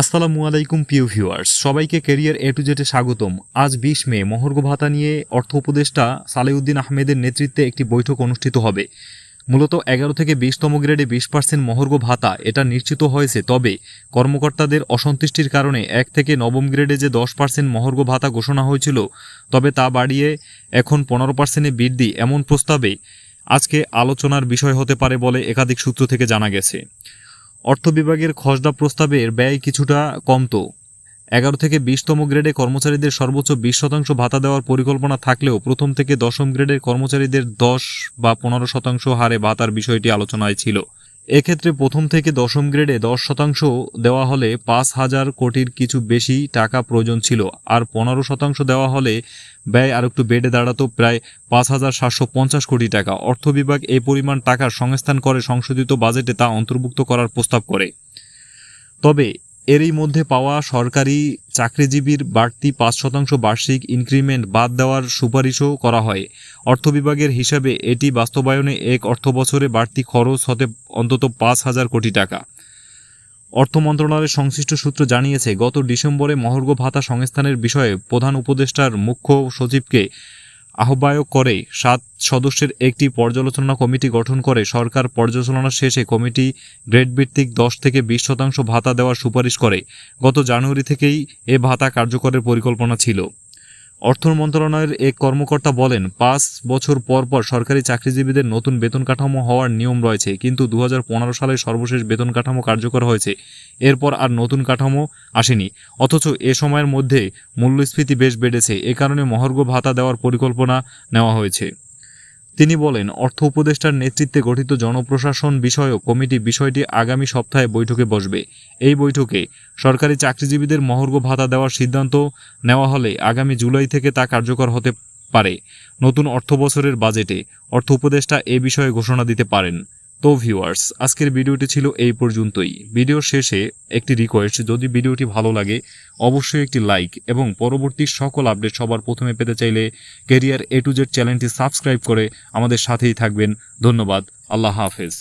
আসসালামু আলাইকুম, প্রিয় ভিউয়ার্স। সবাইকে ক্যারিয়ার এ টু জেটে স্বাগতম। আজ বিশ মে মহর্ঘ ভাতা নিয়ে অর্থ উপদেষ্টা সালেউদ্দিন আহমেদের নেতৃত্বে একটি বৈঠক অনুষ্ঠিত হবে। মূলত এগারো থেকে বিশতম গ্রেডে বিশ পার্সেন্ট মহর্ঘ ভাতা, এটা নিশ্চিত হয়েছে। তবে কর্মকর্তাদের অসন্তুষ্টির কারণে এক থেকে নবম গ্রেডে যে দশ পার্সেন্ট মহর্ঘ ভাতা ঘোষণা হয়েছিল, তবে তা বাড়িয়ে এখন পনেরো পার্সেন্টে বৃদ্ধি, এমন প্রস্তাবে আজকে আলোচনার বিষয় হতে পারে বলে একাধিক সূত্র থেকে জানা গেছে। অর্থ বিভাগের খসড়া প্রস্তাবের ব্যয় কিছুটা কমত এগারো থেকে বিশতম গ্রেডে কর্মচারীদের সর্বোচ্চ বিশ শতাংশ ভাতা দেওয়ার পরিকল্পনা থাকলেও প্রথম থেকে দশম গ্রেডের কর্মচারীদের দশ বা পনেরো শতাংশ হারে ভাতার বিষয়টি আলোচনায় ছিল। এক্ষেত্রে প্রথম থেকে দশম গ্রেডে দশ শতাংশ দেওয়া হলে পাঁচ হাজার কোটির কিছু বেশি টাকা প্রয়োজন ছিল, আর পনেরো শতাংশ দেওয়া হলে ব্যয় আর একটু বেড়ে দাঁড়াতো প্রায় পাঁচ হাজার সাতশো পঞ্চাশ কোটি টাকা। অর্থ বিভাগ এই পরিমাণ টাকার সংস্থান করে সংশোধিত বাজেটে তা অন্তর্ভুক্ত করার প্রস্তাব করে। তবে এরই মধ্যে পাওয়া সরকারি চাকরিজীবীর বাড়তি পাঁচ শতাংশ বার্ষিক ইনক্রিমেন্ট বাদ দেওয়ার সুপারিশও করা হয়। অর্থ বিভাগের হিসাবে এটি বাস্তবায়নে এক অর্থবছরে বাড়তি খরচ হতে অন্তত পাঁচ হাজার কোটি টাকা। অর্থ মন্ত্রণালয়ের সংশ্লিষ্ট সূত্র জানিয়েছে, গত ডিসেম্বরে মহর্ঘ ভাতা সংস্থানের বিষয়ে প্রধান উপদেষ্টার মুখ্য সচিবকে আহ্বায়ক করে সাত সদস্যের একটি পর্যালোচনা কমিটি গঠন করে। সরকার পর্যালোচনা শেষে কমিটি গ্রেড ভিত্তিক দশ থেকে বিশ শতাংশ ভাতা দেওয়ার সুপারিশ করে। গত জানুয়ারি থেকেই এ ভাতা কার্যকরের পরিকল্পনা ছিল। অর্থ মন্ত্রণালয়ের এক কর্মকর্তা বলেন, পাঁচ বছর পর পর সরকারি চাকরিজীবীদের নতুন বেতন কাঠামো হওয়ার নিয়ম রয়েছে, কিন্তু দু হাজার পনেরো সালে সর্বশেষ বেতন কাঠামো কার্যকর হয়েছে। এরপর আর নতুন কাঠামো আসেনি। অথচ এ সময়ের মধ্যে মূল্যস্ফীতি বেশ বেড়েছে। এ কারণে মহর্ঘ ভাতা দেওয়ার পরিকল্পনা নেওয়া হয়েছে। তিনি বলেন, অর্থ উপদেষ্টার নেতৃত্বে গঠিত জনপ্রশাসন বিষয়ক কমিটি বিষয়টি আগামী সপ্তাহে বৈঠকে বসবে। এই বৈঠকে সরকারি চাকরিজীবীদের মহর্ঘ ভাতা দেওয়ার সিদ্ধান্ত নেওয়া হলে আগামী জুলাই থেকে তা কার্যকর হতে পারে। নতুন অর্থবছরের বাজেটে অর্থ উপদেষ্টা এ বিষয়ে ঘোষণা দিতে পারেন। তো ভিউয়ার্স আজকের ভিডিওটি ছিল এই পর্যন্তই। ভিডিও শেষে একটি রিকোয়েস্ট যদি ভিডিওটি ভালো লাগে, অবশ্যই একটি লাইক এবং পরবর্তী সকল আপডেট সবার প্রথমে পেতে চাইলে কেরিয়ার এ টু জেড চ্যানেলটি সাবস্ক্রাইব করে আমাদের সাথেই থাকবেন। ধন্যবাদ। আল্লাহ হাফেজ।